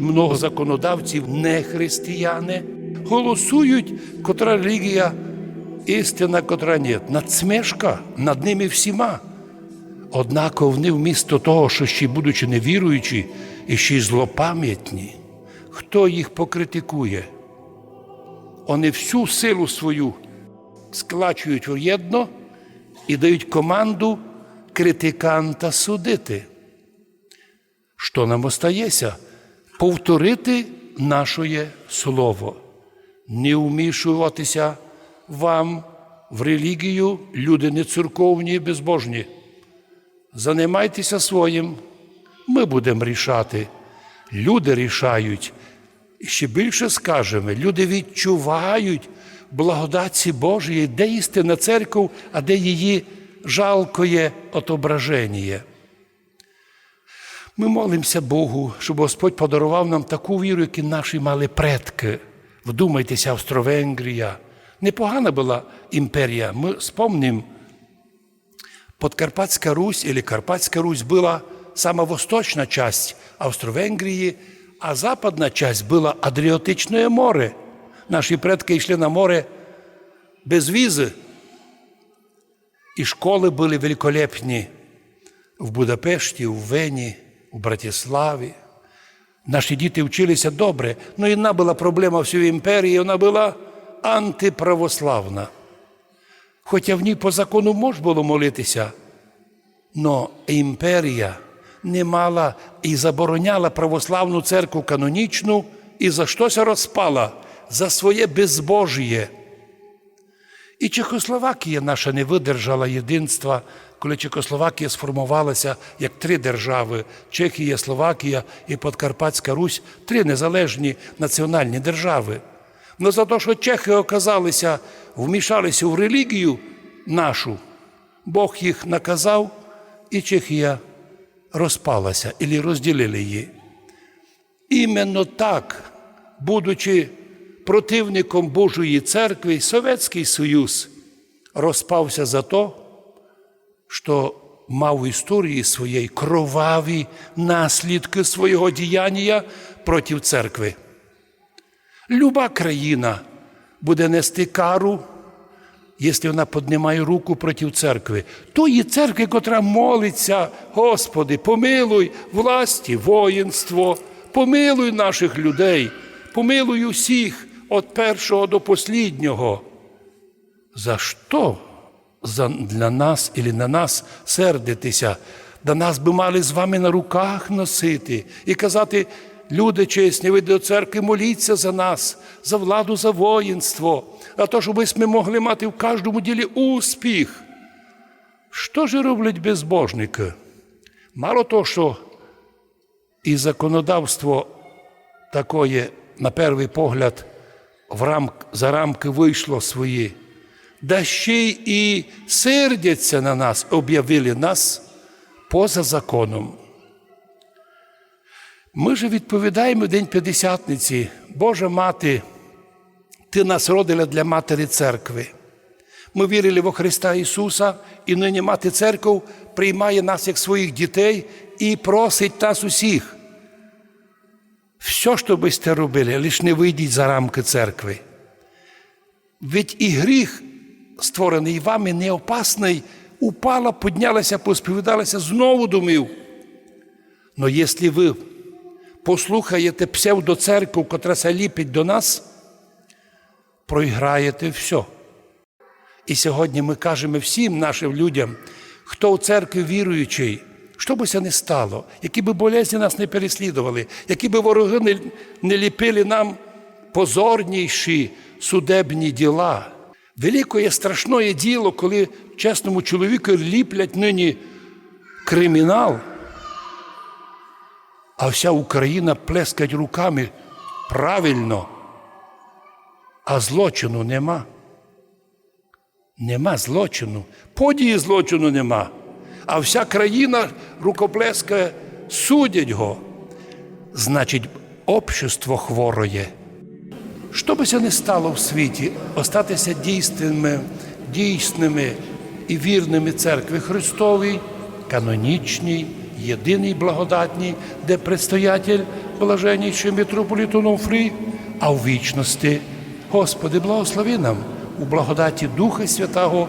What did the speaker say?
Много законодавців, не християни, голосують, котра релігія істина, котра ні. Надсмішка над ними всіма. Однак вони вмісто того, що ще будучи невіруючі і ще й злопам'ятні, хто їх покритикує? Вони всю силу свою склачують воєдно і дають команду критиканта судити. Що нам остається? Повторити наше слово, не вмішуватися вам в релігію, люди не церковні, безбожні. Занимайтеся своїм, ми будемо рішати. Люди рішають. І ще більше скажемо, люди відчувають благодаті Божої, де істинна церков, а де її жалкоє отображення. Ми молимося Богу, щоб Господь подарував нам таку віру, яку наші мали предки. Вдумайтеся, Австро-Венгрія. Непогана була імперія. Ми спомним, Подкарпатська Русь или Карпатська Русь була сама восточна часть Австро-Венгрії, а западна часть була Адріотичне море. Наші предки йшли на море без візи. І школи були великолепні в Будапешті, в Вені, у Братиславі. Наші діти вчилися добре, але одна була проблема всієї імперії, вона була антиправославна. Хоча в ній по закону можна було молитися, але імперія не мала і забороняла православну церкву канонічну і за щось розпала за своє безбожіє. І Чехословакія наша не видержала єдинства, коли Чехословакія сформувалася як три держави Чехія, Словакія і Подкарпатська Русь три незалежні національні держави. Но за те, що чехи оказалися, вмішалися в релігію нашу, Бог їх наказав, і Чехія розпалася, і розділили її. Іменно так, будучи противником Божої церкви, Совєтський Союз розпався за те, що мав в історії своєї кроваві наслідки свого діяння проти церкви. Люба країна буде нести кару, якщо вона піднімає руку проти церкви. Тої церкви, котра молиться, Господи, помилуй власті, воїнство, помилуй наших людей, помилуй усіх від першого до посліднього. За що за, для нас і на нас сердитися? Да нас би мали з вами на руках носити і казати, люди чесні, ви до церкви моліться за нас, за владу, за воїнство, а то, щоб ми могли мати в кожному ділі успіх. Що ж роблять безбожники? Мало того, що і законодавство такое, на перший погляд, в рам, за рамки вийшло свої, да ще й і сердяться на нас, об'явили нас поза законом. Ми же відповідаємо День П'ятдесятниці, Божа Мати, Ти нас родила для Матері Церкви. Ми вірили во Христа Ісуса, і нині Мати Церков приймає нас як своїх дітей і просить нас усіх. Все, що ви сте робили, лиш не вийдіть за рамки церкви. Ведь і гріх, створений вами, не опасний, упала, піднялася, посповідалася, знову думив. Но якщо ви послухаєте псевдоцеркву, котра се ліпить до нас, проіграєте все. І сьогодні ми кажемо всім нашим людям, хто у церкві віруючий, що би це не стало, які би болезні нас не переслідували, які би вороги не, не ліпили нам позорніші судебні діла. Великое страшне діло, коли чесному чоловіку ліплять нині кримінал, а вся Україна плескать руками правильно, а злочину нема. Нема злочину, події злочину нема. А вся країна рукоплескає, судять його. Значить, общество хвороє. Що би це не стало в світі, остатися дійсними, дійсними і вірними церкви Христовій, канонічній, єдиній благодатній, де предстоятель блаженнішим митрополіту Онуфрій, а в вічності. Господи, благослови нам у благодаті Духа Святого